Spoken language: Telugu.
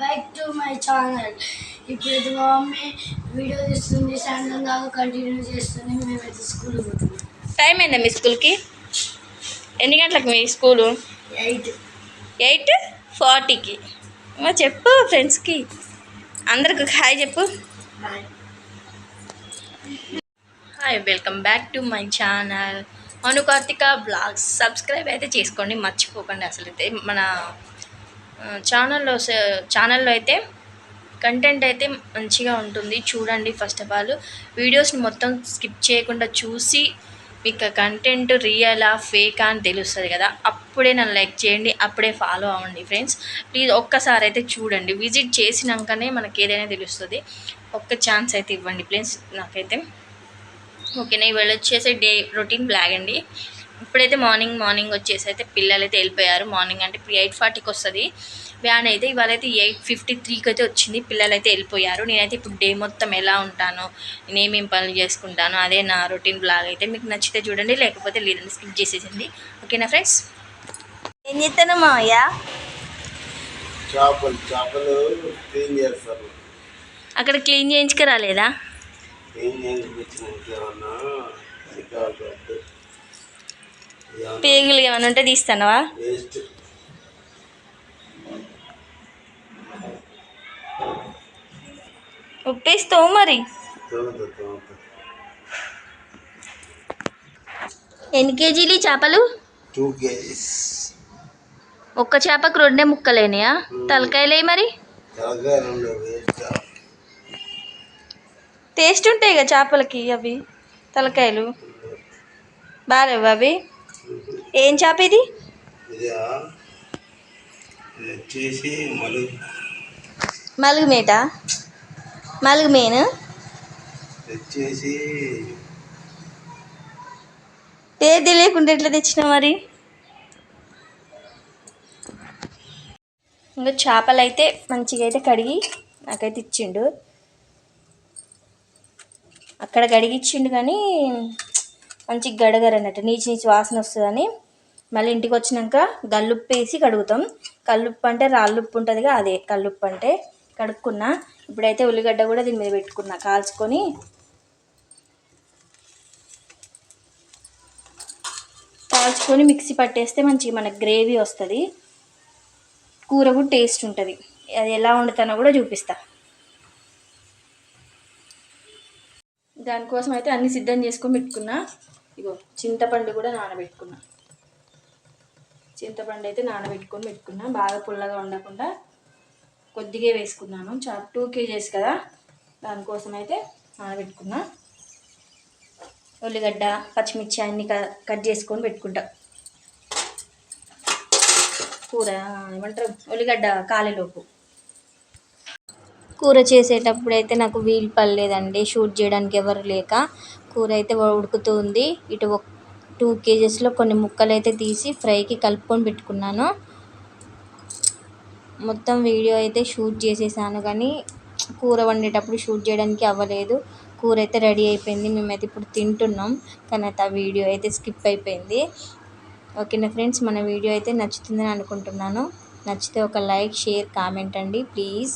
బ్యాక్ టు మై ఛానల్ ఇప్పుడైతే మా మమ్మీ వీడియో తీస్తుంది సాయంత్రం దాకా కంటిన్యూ చేస్తుంది మేమైతే స్కూల్ పోతున్నాం. టైం అయిందా మీ స్కూల్కి ఎన్ని గంటలకు మీ స్కూలు ఎయిట్ ఎయిట్ ఫార్టీకి చెప్పు ఫ్రెండ్స్కి అందరికి హాయ్ చెప్పు. Hi welcome back to my channel Anu Karthika vlogs subscribe అయితే చేసుకోండి మర్చిపోకండి అసలు. అయితే మన ఛానల్లో ఛానల్లో అయితే కంటెంట్ అయితే మంచిగా ఉంటుంది. చూడండి ఫస్ట్ ఆఫ్ ఆల్ వీడియోస్ని మొత్తం స్కిప్ చేయకుండా చూసి మీకు కంటెంట్ రియలా ఫేకా అని తెలుస్తుంది కదా. అప్పుడే నన్ను లైక్ చేయండి అప్పుడే ఫాలో అవ్వండి ఫ్రెండ్స్ ప్లీజ్ ఒక్కసారి అయితే చూడండి. విజిట్ చేసినాకనే మనకి ఏదైనా తెలుస్తుంది. ఒక్క ఛాన్స్ అయితే ఇవ్వండి ప్లీజ్ నాకైతే. ఓకేనా ఇవాళ వచ్చేసి డే రొటీన్ బ్లాగ్ అండి. ఇప్పుడైతే మార్నింగ్ మార్నింగ్ వచ్చేసి అయితే పిల్లలు అయితే వెళ్ళిపోయారు. మార్నింగ్ అంటే ఇప్పుడు ఎయిట్ ఫార్టీకి వస్తుంది. వ్యాన్ అయితే ఇవాళ అయితే ఎయిట్ ఫిఫ్టీ త్రీకి అయితే వచ్చింది. పిల్లలు అయితే వెళ్ళిపోయారు. నేనైతే ఇప్పుడు డే మొత్తం ఎలా ఉంటాను నేను ఏమేమి పనులు చేసుకుంటాను అదే నా రొటీన్ బ్లాగ్ అయితే మీకు నచ్చితే చూడండి లేకపోతే లేదండి స్కిప్ చేసేసింది ఓకేనా ఫ్రెండ్స్? ఏం చేస్తాను మావయ్య? చేపలు చేపలు క్లీన్ చేస్తారు. అక్కడ క్లీన్ చేయించుకురాలేదా? క్లీన్ పేగులు ఏమైనా ఉంటే తీస్తానవా? ఉప్పేస్తావు మరి? ఎన్ని కేజీలు చేపలు? Two kgs. ఒక్క చేపకు రెండే ముక్కలేనియా? తలకాయలే మరి? టేస్ట్ ఉంటాయి కదా చేపలకి అవి తలకాయలు? బాగాలేవు అవి? ఏం చేప ఇది? మలుగు మేట మలుగు మేను పేరు తెలియకుండా ఎట్లా తెచ్చినా మరి? ఇంకా చేపలు అయితే మంచిగా అయితే కడిగి నాకైతే ఇచ్చిండు. అక్కడ కడిగిచ్చిండు కానీ మంచిగా గడగరు అన్నట్టు నీచి నీచి వాసన వస్తుందని మళ్ళీ ఇంటికి వచ్చినాక గల్లుప్పు వేసి కడుగుతాం. కల్లుప్పు అంటే రాళ్ళుప్పు ఉంటుందిగా అదే కల్లుప్పు అంటే కడుక్కున్నా. ఇప్పుడైతే ఉల్లిగడ్డ కూడా దీని మీద పెట్టుకున్నా కాల్చుకొని. కాల్చుకొని మిక్సీ పట్టేస్తే మంచిగా మన గ్రేవీ వస్తుంది. కూర కూడా టేస్ట్ ఉంటుంది. అది ఎలా వండుతానో కూడా చూపిస్తా. దానికోసం అయితే అన్నీ సిద్ధం చేసుకొని పెట్టుకున్నా. ఇగో చింతపండు కూడా నానబెట్టుకున్నా. చింతపండు అయితే నానబెట్టుకొని పెట్టుకున్నా. బాగా పుల్లగా ఉండకుండా కొద్దిగా వేసుకున్నాను. చా టూ కేజీస్ కదా? దానికోసం అయితే నానబెట్టుకున్నా. ఉల్లిగడ్డ పచ్చిమిర్చి అన్ని క- కట్ చేసుకొని పెట్టుకుంటా. కూర ఏమంటారు? ఉల్లిగడ్డ కాలేలోపు. కూర చేసేటప్పుడు అయితే నాకు వీలు పడలేదండి. షూట్ చేయడానికి ఎవరు లేక కూర అయితే ఉడుకుతుంది ఇటు ఒక టూ కేజెస్లో కొన్ని ముక్కలు అయితే తీసి ఫ్రైకి కలుపుకొని పెట్టుకున్నాను. మొత్తం వీడియో అయితే షూట్ చేసేసాను కానీ కూర వండేటప్పుడు షూట్ చేయడానికి అవ్వలేదు. కూర అయితే రెడీ అయిపోయింది. మేమైతే ఇప్పుడు తింటున్నాం. కానీ అయితే ఆ వీడియో అయితే స్కిప్ అయిపోయింది. ఓకేనా ఫ్రెండ్స్? మన వీడియో అయితే నచ్చుతుందని అనుకుంటున్నాను. నచ్చితే ఒక లైక్ షేర్ కామెంట్ అండి. ప్లీజ్.